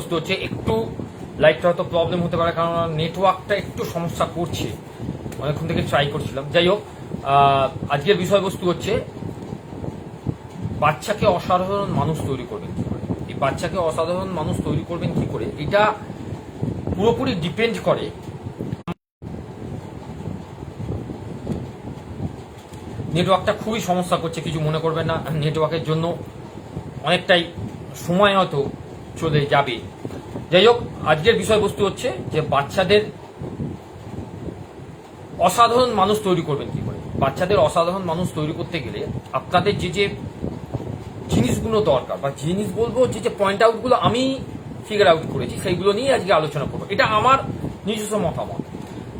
হচ্ছে একটু লাইটটা হয়তো প্রবলেম হতে পারে, কারণ নেটওয়ার্কটা একটু সমস্যা করছে। অনেকক্ষণ থেকে ট্রাই করছিলাম। যাই হোক আজকের বিষয়বস্তু হচ্ছে বাচ্চাকে অসাধারণ মানুষ তৈরি করবেন কি করে? এই বাচ্চাকে অসাধারণ মানুষ তৈরি করবেন কি করে? এটা পুরোপুরি ডিপেন্ড করে। নেটওয়ার্কটা খুবই সমস্যা করছে, কিছু মনে করবেন না। নেটওয়ার্কের জন্য অনেকটাই সময় হয়তো চলে যাবে। যাই হোক আজকের বিষয়বস্তু হচ্ছে যে বাচ্চাদের অসাধারণ মানুষ তৈরি করবেন কি করে? বাচ্চাদের অসাধারণ মানুষ তৈরি করতে গেলে আপনাদের যে যে জিনিসগুলো দরকার বা জিনিস বলব যে যে পয়েন্ট আউটগুলো আমি ফিগার আউট করেছি, সেইগুলো নিয়ে আজকে আলোচনা করব। এটা আমার নিজস্ব মতামত।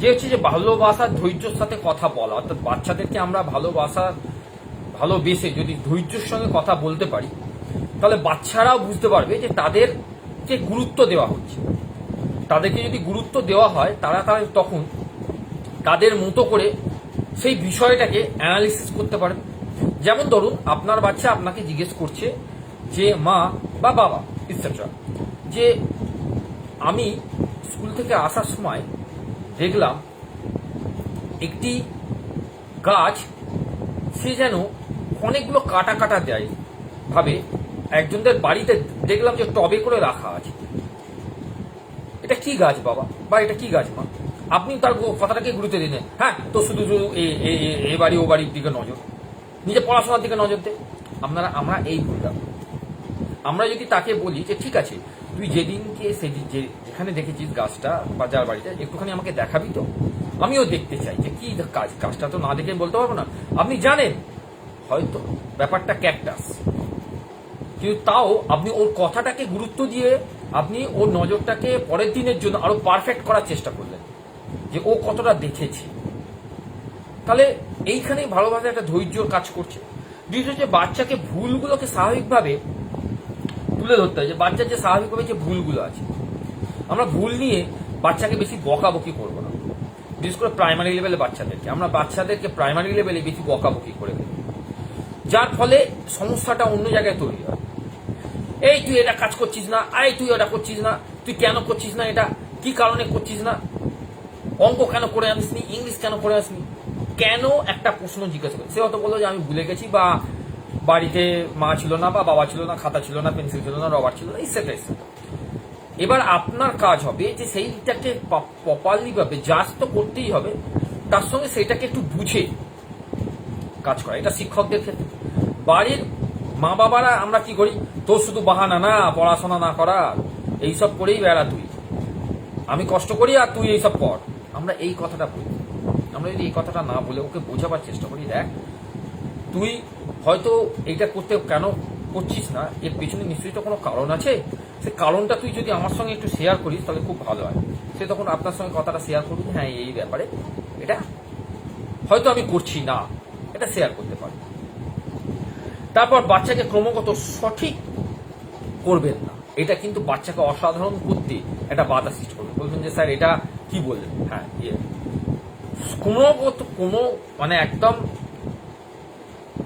যে হচ্ছে যে ভালোবাসার ধৈর্যর সাথে কথা বলা, অর্থাৎ বাচ্চাদেরকে আমরা ভালোবাসা ভালোবেসে যদি ধৈর্যের সঙ্গে কথা বলতে পারি তাহলে বাচ্চারাও বুঝতে পারবে যে তাদের যে গুরুত্ব দেওয়া হচ্ছে। তাদেরকে যদি গুরুত্ব দেওয়া হয়, তারা তারা তখন তাদের মতো করে সেই বিষয়টাকে অ্যানালিসিস করতে পারেন যেমন ধরুন, আপনার বাচ্চা আপনাকে জিজ্ঞেস করছে যে, মা বা বাবা ইত্যাদি যে আমি স্কুল থেকে আসার সময় দেখলাম একটি গাছ, সে যেন অনেকগুলো কাটা কাটা দেয় ভাবে একজনদের বাড়িতে দেখলাম যে টবে করে রাখা আছে। এটা কি গাছ বাবা? বা এটা কি গাছ মা? আপনি তার কথাটাকে গুরুত্ব দিলেন। হ্যাঁ তো শুধু শুধু এ- বাড়ি, ও বাড়ির দিকে নজর। নিজে পড়াশোনার দিকে নজর দে। আপনারা, আমরা এই ভুলটা আমরা যদি তাকে বলি যে, ঠিক আছে, তুই যেদিনকে সেদিন যে, যেখানে দেখেছিস গাছটা বা যার বাড়িতে, একটুখানি আমাকে দেখাবি তো? আমিও দেখতে চাই যে, কি কাজ গাছটা তো না দেখে বলতে পারব না। আপনি জানেন, হয়তো ব্যাপারটা ক্যাকটাস। কিন্তু তাও আপনি ওর কথাটাকে গুরুত্ব দিয়ে আপনি ওর নজরটাকে পরের দিনের জন্য আরও পারফেক্ট করার চেষ্টা করলেন যে ও কতটা দেখেছে। তাহলে এইখানেই ভালোভাবে একটা ধৈর্যর কাজ করছে। দ্বিতীয় হচ্ছে বাচ্চাকে ভুলগুলোকে স্বাভাবিকভাবে তুলে ধরতে হয় যে বাচ্চার যে স্বাভাবিকভাবে যে ভুলগুলো আছে। আমরা ভুল নিয়ে বাচ্চাকে বেশি বকাবকি করব না। বিশেষ করে প্রাইমারি লেভেলে বাচ্চাদেরকে। আমরা বাচ্চাদেরকে প্রাইমারি লেভেলে বেশি বকাবকি করে দিই যার ফলে সমস্যাটা অন্য জায়গায় তৈরি হয়। এই তুই এটা কাজ করছিস না এই তুই ওটা করছিস না, তুই কেন করছিস না এটা, কি কারণে করছিস না? অঙ্ক কেন করে আনিসনি, ইংলিশ কেন করে আসনি কেন একটা প্রশ্ন জিজ্ঞাসা করে সে হয়তো বলল যে আমি ভুলে গেছি বা বাড়িতে মা ছিল না বা বাবা ছিল না, খাতা ছিল না, পেন্সিল ছিল না, রবার ছিল না ইসেটা ইসেটা এবার আপনার কাজ হবে যে সেইটাকে প্রপারলি ভাবে জাজ তো করতেই হবে, তার সঙ্গে সেইটাকে একটু বুঝে কাজ করা। এটা শিক্ষকদের ক্ষেত্রে। বাড়ির মা বাবারা আমরা কি করি? তোর শুধু বাহানা না, পড়াশোনা না করা, এইসব করেই বেড়া তুই। আমি কষ্ট করি আর তুই এইসব কর। আমরা এই কথাটা বলি। আমরা যদি এই কথাটা না বলে ওকে বোঝাবার চেষ্টা করি, দেখ, তুই হয়তো এইটা করতে কেন করছিস না, এর পেছনে নিশ্চয়ই তো কোনো কারণ আছে। সে কারণটা তুই যদি আমার সঙ্গে একটু শেয়ার করিস, তাহলে খুব ভালো হয়। সে তখন আপনার সঙ্গে কথাটা শেয়ার করুন হ্যাঁ এই ব্যাপারে। এটা হয়তো আমি করছি না, এটা শেয়ার করতে পারি। তারপর বাচ্চাকে ক্রমাগত সঠিক করবেন না। এটা কিন্তু বাচ্চাকে অসাধারণ করতে একটা বাধা সৃষ্টি করবে। বলবেন যে, স্যার, এটা কি বললেন? হ্যাঁ ইয়ে। ক্রমাগত কোনো মানে একদম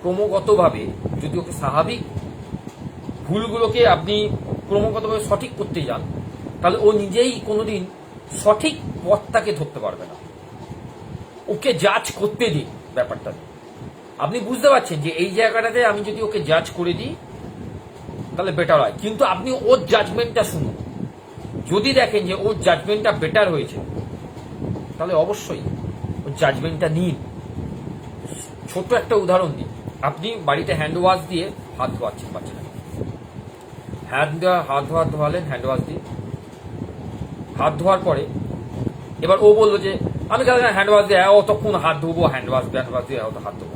ক্রমাগতভাবে যদি ওকে স্বাভাবিক ভুলগুলোকে আপনি ক্রমাগতভাবে সঠিক করতে যান, তাহলে ও নিজেই কোনোদিন সঠিক পথটাকে ধরতে পারবে না। ওকে জাজ করতে দিন ব্যাপারটা আপনি বুঝতে পারছেন যে এই জায়গাটাতে আমি যদি ওকে জাজ করে দিই, তাহলে বেটার হয়। কিন্তু আপনি ওর জাজমেন্টটা শুনুন। যদি দেখেন যে ওর জাজমেন্টটা বেটার হয়েছে, তাহলে অবশ্যই ওর জাজমেন্টটা নিন। ছোট একটা উদাহরণ দিন আপনি বাড়িতে হ্যান্ড ওয়াশ দিয়ে হাত ধোয়াচ্ছেন বাচ্চাটাকে। হ্যান্ড হাত ধোয়া, ধোয়ালেন হ্যান্ড ওয়াশ দিয়ে। হাত ধোয়ার পরে এবার ও বলল যে, আমি কেন হ্যান্ড ওয়াশ দিয়ে অতক্ষণ হাত ধোবো হ্যান্ড ওয়াশ হ্যান্ড ওয়াশ দিয়ে, অত হাত ধোবো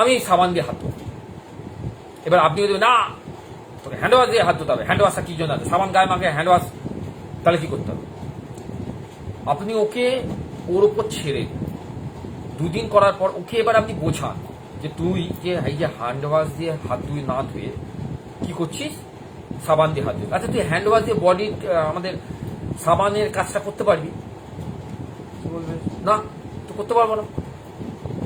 আমি সাবান দিয়ে হাত ধোবো। এবার আপনি যদি না তোকে হ্যান্ড ওয়াশ দিয়ে হাত ধুতে হবে। হ্যান্ড ওয়াশটা কি জন্য আছে? সাবান গায়ে মাখে হ্যান্ড ওয়াশ তাহলে কি করতে হবে? আপনি ওকে ওর উপর ছেড়ে দিন। দুদিন করার পর ওকে এবার আপনি বোঝান যে তুই যে এই যে হ্যান্ড ওয়াশ দিয়ে হাত ধুয়ে না ধুয়ে কি করছিস? সাবান দিয়ে হাত ধুয়ে। আচ্ছা তুই হ্যান্ড ওয়াশ দিয়ে বডি আমাদের সাবানের কাজটা করতে পারবি? না তো করতে পারব না।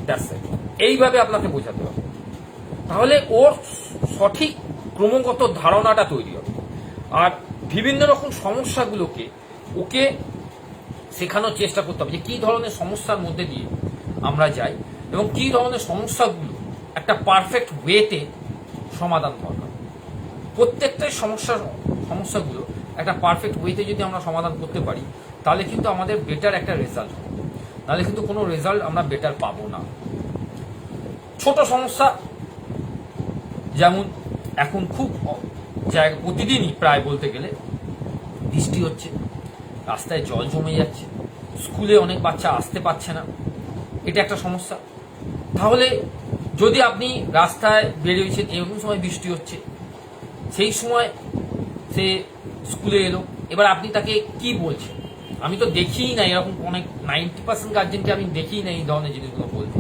It. এইভাবে আপনাকে বোঝাতে হবে। তাহলে ওর সঠিক ক্রমাগত ধারণাটা তৈরি হবে। আর বিভিন্ন রকম সমস্যাগুলোকে ওকে শেখানোর চেষ্টা করতে হবে যে কী ধরনের সমস্যার মধ্যে দিয়ে আমরা যাই এবং কী ধরনের সমস্যাগুলো একটা পারফেক্ট ওয়েতে সমাধান দরকার। প্রত্যেকটাই সমস্যার সমস্যাগুলো একটা পারফেক্ট ওয়েতে যদি আমরা সমাধান করতে পারি, তাহলে কিন্তু আমাদের বেটার একটা রেজাল্ট হবে। নাহলে কিন্তু কোনো রেজাল্ট আমরা বেটার পাবো না। ছোট সমস্যা। যেমন এখন খুব জায়গা, প্রতিদিনই প্রায় বলতে গেলে বৃষ্টি হচ্ছে, রাস্তায় জল জমে যাচ্ছে, স্কুলে অনেক বাচ্চা আসতে পারছে না, এটা একটা সমস্যা। তাহলে যদি আপনি রাস্তায় বেরিয়েছেন এরকম সময় বৃষ্টি হচ্ছে, সেই সময় সে স্কুলে এলো, এবার আপনি তাকে কি বলছেন? আমি তো দেখিই না এরকম অনেক নাইনটি পার্সেন্ট গার্জেনকে আমি দেখিই না এই ধরনের জিনিসগুলো বলতে।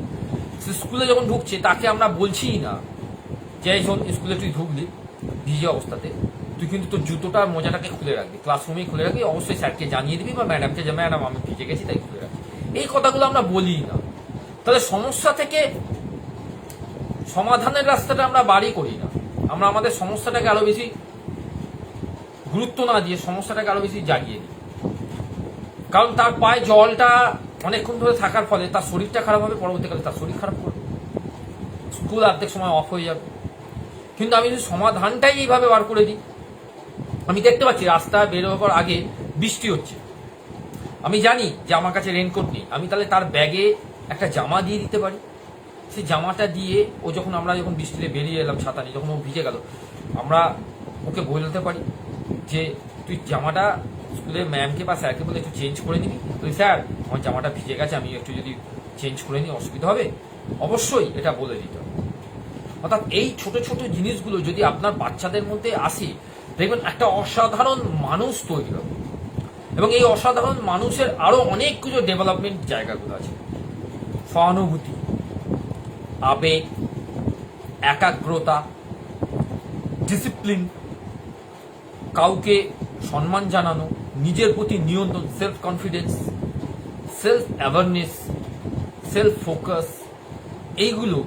সে স্কুলে যখন ঢুকছে, তাকে আমরা বলছিই না, যে এই স্কুলে তুই ঢুকলি, ভিজে অবস্থাতে, তুই কিন্তু তোর জুতোটা, মোজাটাকে খুলে রাখবি ক্লাসরুমেই খুলে রাখবি, অবশ্যই স্যারকে জানিয়ে দিবি, বা ম্যাডামকে যে, ম্যাডাম, আমি ভিজে গেছি, তাই খুলে রাখবি এই কথাগুলো আমরা বলি না। তাহলে সমস্যা থেকে সমাধানের রাস্তাটা আমরা বাড়ি করি না। আমরা আমাদের সমস্যাটাকে আরও বেশি গুরুত্ব না দিয়ে সমস্যাটাকে আরও বেশি জাগিয়ে দিই কারণ তার পায়ে জলটা অনেকক্ষণ ধরে থাকার ফলে তার শরীরটা খারাপ হবে, পরবর্তীকালে তার শরীর খারাপ করবে। স্কুল অর্ধেক সময় অফ হয়ে যাবে। কিন্তু আমি যদি সমাধানটাই এইভাবে বার করে দিই, আমি দেখতে পাচ্ছি রাস্তা বের হওয়ার আগে বৃষ্টি হচ্ছে। আমি জানি যে আমার কাছে রেনকোট নেই। আমি তাহলে তার ব্যাগে একটা জামা দিয়ে দিতে পারি। সেই জামাটা দিয়ে ও যখন আমরা যখন বৃষ্টিতে বেরিয়ে এলাম ছাতা নিয়ে যখন ও ভিজে গেল, আমরা ওকে বলতে পারি যে, তুই জামাটা স্কুলে ম্যামকে বা স্যারকে বলে একটু চেঞ্জ করে নিবি। তুই স্যার, আমার জামাটা ভিজে গেছে, আমি একটু যদি চেঞ্জ করে নিই, অসুবিধা হবে? অবশ্যই এটা বলে দিতে অর্থাৎ এই ছোট ছোট জিনিসগুলো যদি আপনার বাচ্চাদের মধ্যে আসে, দেখবেন একটা অসাধারণ মানুষ তৈরি হবে। এবং এই অসাধারণ মানুষের আরও অনেক কিছু ডেভেলপমেন্ট জায়গাগুলো আছে। সহানুভূতি, আবেগ, একাগ্রতা ডিসিপ্লিন কাউকে সম্মান জানানো, নিজের প্রতি নিয়ন্ত্রণ self confidence self awareness self focus এইগুলো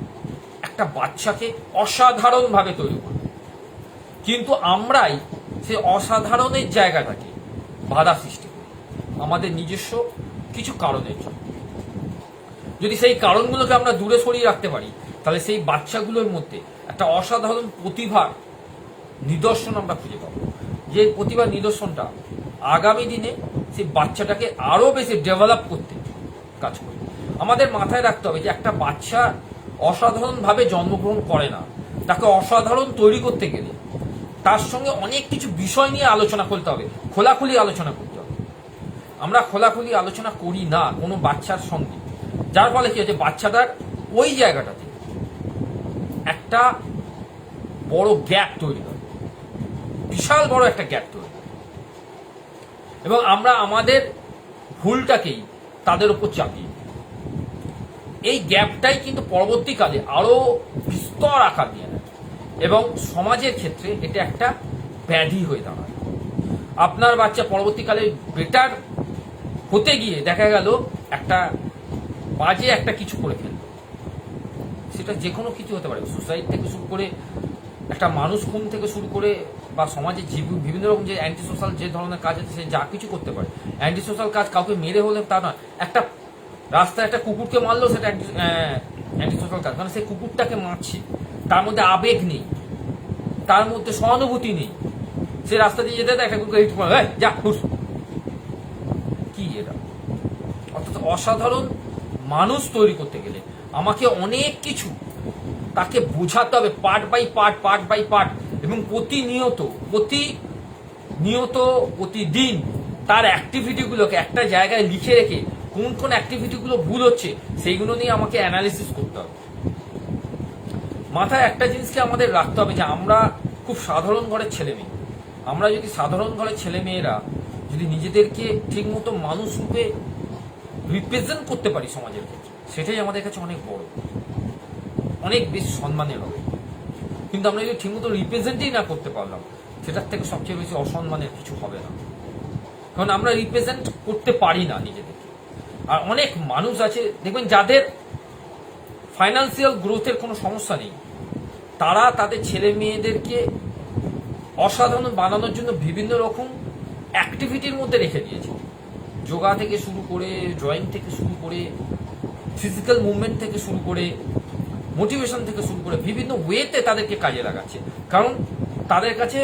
একটা বাচ্চাকে অসাধারণভাবে তৈরি করবে। কিন্তু আমরাই সে অসাধারণের জায়গাটাকে বাধা সৃষ্টি করি। আমাদের নিজস্ব কিছু কারণের জন্য। যদি সেই কারণগুলোকে আমরা দূরে সরিয়ে রাখতে পারি, তাহলে সেই বাচ্চাগুলোর মধ্যে একটা অসাধারণ প্রতিভার নিদর্শন আমরা খুঁজে পাবো। যে প্রতিভার নিদর্শনটা আগামী দিনে সেই বাচ্চাটাকে আরও বেশি ডেভেলপ করতে কাজ করে আমাদের মাথায় রাখতে হবে যে একটা বাচ্চা অসাধারণভাবে জন্মগ্রহণ করে না। তাকে অসাধারণ তৈরি করতে গেলে তার সঙ্গে অনেক কিছু বিষয় নিয়ে আলোচনা করতে হবে, খোলাখুলি আলোচনা করতে হবে। আমরা খোলাখুলি আলোচনা করি না কোনো বাচ্চার সঙ্গে। যার ফলে কি হচ্ছে বাচ্চাটার ওই জায়গাটাতে একটা বড় গ্যাপ তৈরি হয়। বিশাল বড় একটা গ্যাপ তৈরি এবং আমরা আমাদের ভুলটাকেই তাদের উপর চাপিয়ে। এই গ্যাপটাই কিন্তু পরবর্তীকালে আরও বিস্তর আকার নিয়ে নেয়। এবং সমাজের ক্ষেত্রে এটা একটা ব্যাধি হয়ে দাঁড়ায়। আপনার বাচ্চা পরবর্তীকালে বেটার হতে গিয়ে দেখা গেল একটা বাজে একটা কিছু করে ফেলল। সেটা যে কোনো কিছু হতে পারে। সুসাইড থেকে শুরু করে একটা মানুষ খুন থেকে শুরু করে বা সমাজে বিভিন্ন রকম যে অ্যান্টি সোশ্যাল যে ধরনের কাজ আছে, সে যা কিছু করতে পারে। অ্যান্টি সোশ্যাল কাজ কাউকে মেরে হলে তা না একটা রাস্তায় একটা কুকুরকে মারলেও সেটা অ্যান্টি সোশ্যাল কাজ। মানে সেই কুকুরটাকে মারছে, তার মধ্যে আবেগ নেই, তার মধ্যে সহানুভূতি নেই। সে রাস্তা দিয়ে যেতে একটা কুকুরকে হিট করে যা হুস কি এটা? অর্থাৎ অসাধারণ মানুষ তৈরি করতে গেলে আমাকে অনেক কিছু তাকে বোঝাতে হবে part by part part by part এবং প্রতিনিয়ত প্রতি নিয়ত প্রতিদিন তার অ্যাক্টিভিটিগুলোকে একটা জায়গায় লিখে রেখে কোন কোন অ্যাক্টিভিটিগুলো ভুল হচ্ছে, সেইগুলো নিয়ে আমাকে অ্যানালিসিস করতে হবে। মাথায় একটা জিনিসকে আমাদের রাখতে হবে যে আমরা খুব সাধারণ ঘরের ছেলে মেয়ে। আমরা যদি সাধারণ ঘরের ছেলে মেয়েরা যদি নিজেদেরকে ঠিকমতো মানুষ রূপে রিপ্রেজেন্ট করতে পারি সমাজের ক্ষেত্রে, সেটাই আমাদের কাছে অনেক বড়। অনেক বেশি সম্মানের হবে। কিন্তু আমরা যদি ঠিকমতো রিপ্রেজেন্টই না করতে পারলাম, সেটার থেকে সবচেয়ে বেশি অসম্মানের কিছু হবে না। কারণ আমরা রিপ্রেজেন্ট করতে পারি না নিজেদেরকে। আর অনেক মানুষ আছে, দেখবেন যাদের ফাইন্যান্সিয়াল গ্রোথের কোনো সমস্যা নেই, তারা তাদের ছেলে মেয়েদেরকে অসাধারণ বানানোর জন্য বিভিন্ন রকম অ্যাক্টিভিটির মধ্যে রেখে দিয়েছে। যোগা থেকে শুরু করে ড্রয়িং থেকে শুরু করে ফিজিক্যাল মুভমেন্ট থেকে শুরু করে মোটিভেশন থেকে শুরু করে বিভিন্ন ওয়েতে তাদেরকে কাজে লাগাচ্ছে। কারণ তাদের কাছে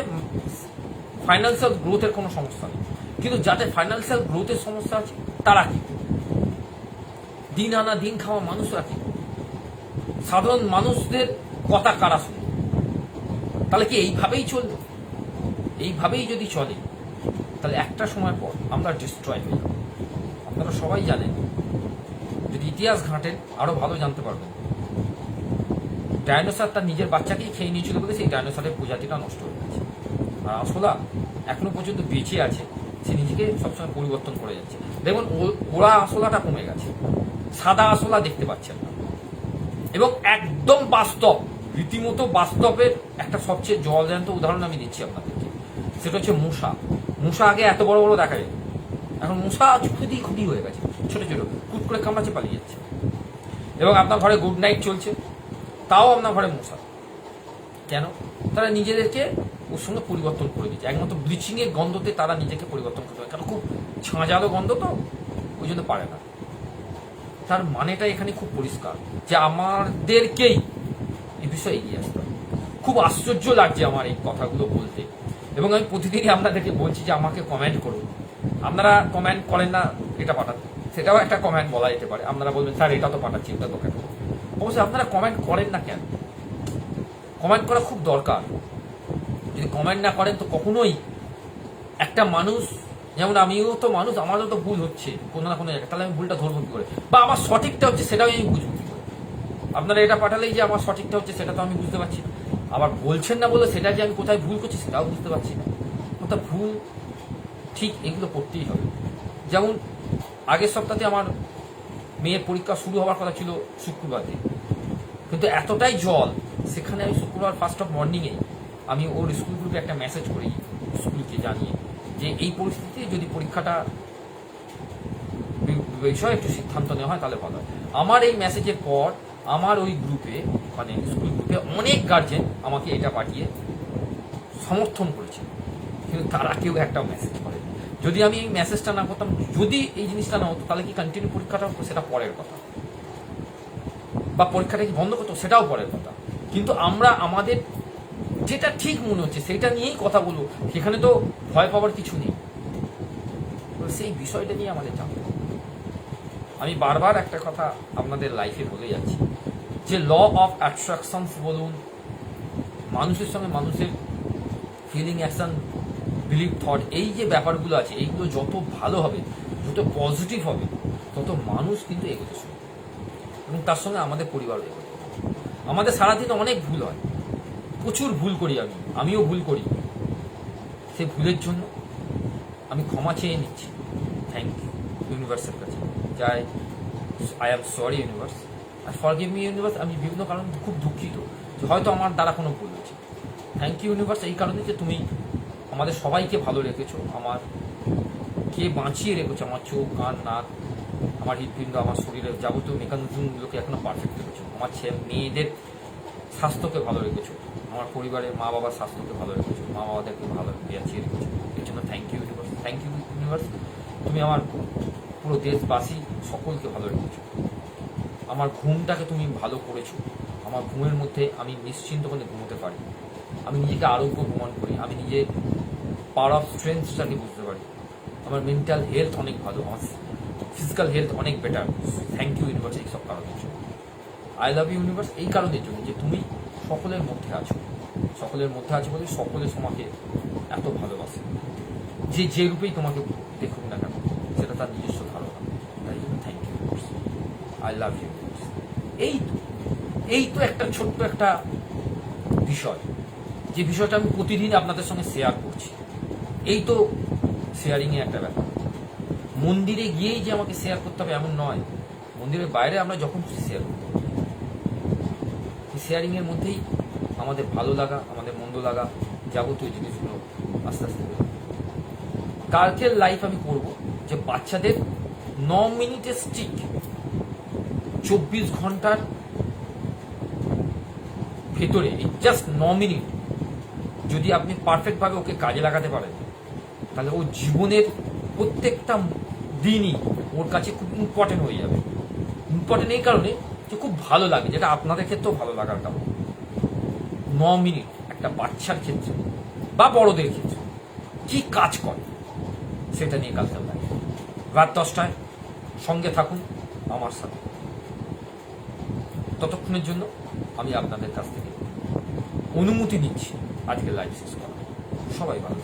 ফাইন্যান্সিয়াল গ্রোথের কোনো সমস্যা নেই। কিন্তু যাদের ফাইন্যান্সিয়াল গ্রোথের সমস্যা আছে, তারা কি? দিন আনা দিন খাওয়া মানুষরা কি? সাধারণ মানুষদের কথা কারা শুনবে তাহলে কি এইভাবেই চলবে? এইভাবেই যদি চলে, তাহলে একটা সময় পর আমরা ডিস্ট্রয় হয়ে যাব। আপনারা সবাই জানেন, যদি ইতিহাস ঘাঁটেন, আরও ভালো জানতে পারবেন। ডাইনোসর তার নিজের বাচ্চাকেই খেয়ে নিয়েছিল বলে সেই ডাইনোসরের প্রজাতিটা নষ্ট হয়ে গেছে। আর আসলা এখনও পর্যন্ত বেঁচে আছে, সে নিজেকে সবসময় পরিবর্তন করে যাচ্ছে। দেখুন ওরা আসলাটা কমে গেছে। সাদা আসলা দেখতে পাচ্ছেন না। এবং একদম বাস্তব, রীতিমতো বাস্তবের একটা সবচেয়ে জলজান্ত উদাহরণ আমি দিচ্ছি আপনাদেরকে। সেটা হচ্ছে মূষা। মূষা আগে এত বড় বড় দেখা যেত এখন মূষা খুদি খুদি হয়ে গেছে, ছোট ছোট, কুট করে কামড়াচ্ছে, পালিয়ে যাচ্ছে। এবং আপনার ঘরে গুড নাইট চলছে। তাও আপনার ঘরে মশা। কেন? তারা নিজেদেরকে ওর সঙ্গে পরিবর্তন করে দিচ্ছে একমাত্র ব্লিচিং এর গন্ধতে তারা নিজেকে পরিবর্তন করতে পারে কারণ খুব ছাঁচালো গন্ধ তো ওই জন্য পারে না। তার মানেটা এখানে খুব পরিষ্কার যে আমাদেরকেই এই বিষয়ে এগিয়ে আসতে খুব আশ্চর্য লাগছে আমার এই কথাগুলো বলতে। এবং আমি প্রতিদিনই আপনাদেরকে বলছি যে আমাকে কমেন্ট করুন। আপনারা কমেন্ট করেন না, এটা পাঠাতে সেটাও একটা কমেন্ট বলা যেতে পারে। আপনারা বলবেন, স্যার, এটা তো পাঠাচ্ছি ওটা তো কেন অবশ্যই আপনারা কমেন্ট করেন না কেন? কমেন্ট করা খুব দরকার। যদি কমেন্ট না করেন তো কখনোই একটা মানুষ, যেমন আমিও তো মানুষ, আমারও তো ভুল হচ্ছে কোনো না কোনো জায়গায়। তাহলে আমি ভুলটা ধরবো কি করে? বা আমার সঠিকটা হচ্ছে সেটাও আমি বুঝব কি করে? আপনারা এটা পাঠালেই যে আমার সঠিকটা হচ্ছে সেটা তো আমি বুঝতে পারছি আবার বলছেন না বলে সেটা যে আমি কোথায় ভুল করছি সেটাও বুঝতে পারছি না। অর্থাৎ ভুল, ঠিক এগুলো করতেই হবে। যেমন আগের সপ্তাহে আমার মেয়ের পরীক্ষা শুরু হওয়ার কথা ছিল শুক্রবার। কিন্তু এতটাই জল, সেখানে আমি শুক্রবার ফার্স্ট অফ মর্নিংয়ে আমি ওর স্কুল গ্রুপে একটা মেসেজ করি স্কুলকে জানিয়ে যে এই পরিস্থিতিতে যদি পরীক্ষাটা বিষয়ে একটু সিদ্ধান্ত নেওয়া হয় তাহলে ভালো হয়। আমার এই মেসেজের পর আমার ওই গ্রুপে মানে স্কুল গ্রুপে অনেক গার্জেন আমাকে এটা পাঠিয়ে সমর্থন করেছে কিন্তু তারা কেউ একটা মেসেজ করে যদি আমি এই মেসেজটা না করতাম, যদি এই জিনিসটা না হতো, তাহলে কি কন্টিনিউ পরীক্ষাটা হতো সেটা পরের কথা। বা পরীক্ষাটা কি বন্ধ করতো? সেটাও পরের কথা। কিন্তু আমরা আমাদের যেটা ঠিক মনে হচ্ছে সেটা নিয়েই কথা বলব। সেখানে তো ভয় পাওয়ার কিছু নেই। সেই বিষয়টা নিয়ে আমাদের জানতে আমি বারবার একটা কথা আপনাদের লাইফে বলে যাচ্ছি, যে ল অফ অ্যাট্রাকশনস বলুন, মানুষের সঙ্গে মানুষের ফিলিং অ্যাকশন বিলিভ থট এই যে ব্যাপারগুলো আছে, এইগুলো যত ভালো হবে, যত পজিটিভ হবে, তত মানুষ কিন্তু এগোতে শুরু এবং তার সঙ্গে আমাদের পরিবারও এগোতে আমাদের সারাদিন অনেক ভুল হয়। প্রচুর ভুল করি আমি। আমিও ভুল করি। সেই ভুলের জন্য আমি ক্ষমা চেয়ে নিচ্ছি। থ্যাংক ইউ ইউনিভার্সের কাছে। যাই আই এম সরি ইউনিভার্স আর ফর গিভ মি ইউনিভার্স আমি বিভিন্ন কারণে খুব দুঃখিত যে হয়তো আমার দ্বারা কোনো ভুল হয়েছে। থ্যাংক ইউ ইউনিভার্স এই কারণে যে তুমি আমাদের সবাইকে ভালো রেখেছো, আমার কে বাঁচিয়ে রেখেছো, আমার চোখ, কান, নাক, আমার হৃদপিণ্ড আমার শরীরের যাবতীয় মেকানিজমগুলোকে এখনও পারফেক্ট রেখেছো, আমার ছেলে মেয়েদের স্বাস্থ্যকে ভালো রেখেছো, আমার পরিবারের মা বাবার স্বাস্থ্যকে ভালো রেখেছো মা বাবাদেরকে ভালো বাঁচিয়ে রেখেছো, এর জন্য thank you universe thank you universe তুমি আমার পুরো দেশবাসী সকলকে ভালো রেখেছো, আমার ঘুমটাকে তুমি ভালো করেছ, আমার ঘুমের মধ্যে আমি নিশ্চিন্ত করে ঘুমোতে পারি, আমি নিজেকে আরোগ্য প্রমাণ করি, আমি নিজে পাওয়ার অফ স্ট্রেংথটাকে বুঝতে পারি। আমার মেন্টাল হেলথ অনেক ভালো, আমার ফিজিক্যাল হেলথ অনেক বেটার থ্যাংক ইউ ইউনিভার্স এই সব কারণের জন্য। আই লাভ ইউ ইউনিভার্স এই কারণের জন্য যে তুমি সকলের মধ্যে আছো। সকলের মধ্যে আছো বলে সকলে তোমাকে এত ভালোবাসে। যে যে রূপেই তোমাকে দেখুক না কেন, সেটা তার নিজস্ব ধারণা। তাই জন্য thank you I love you এই তো এই তো একটা ছোট্ট একটা বিষয়। যে বিষয়টা আমি প্রতিদিন আপনাদের সঙ্গে শেয়ার করছি। এই তো শেয়ারিং এর একটা ব্যাপার। মন্দিরে গিয়েই যে আমাকে শেয়ার করতে হবে এমন নয়। মন্দিরের বাইরে আমরা যখন খুশি শেয়ার করব শেয়ারিং এর মধ্যেই আমাদের ভালো লাগা, আমাদের মন্দ লাগা যাবতীয় জিনিসগুলো আস্তে আস্তে। কালকের লাইফ আমি করব যে বাচ্চাদের ন মিনিটের স্টিক চব্বিশ ঘণ্টার ভেতরে জাস্ট ন মিনিট যদি আপনি পারফেক্টভাবে ওকে কাজে লাগাতে পারেন তাহলে ও জীবনের প্রত্যেকটা দিনই ওর কাছে খুব ইম্পর্টেন্ট হয়ে যাবে। ইম্পর্টেন্ট এই কারণে যে খুব ভালো লাগে, যেটা আপনাদের ক্ষেত্রেও ভালো লাগার কারণ। ন মিনিট একটা বাচ্চার ক্ষেত্রে বা বড়দের ক্ষেত্রে কি কাজ করে, সেটা নিয়ে কাজ লাগে রাত দশটায় সঙ্গে থাকুন আমার সাথে। ততক্ষণের জন্য আমি আপনাদের কাছ থেকে অনুমতি নিচ্ছি আজকে লাইভ শেষ করা সবাই ভালো।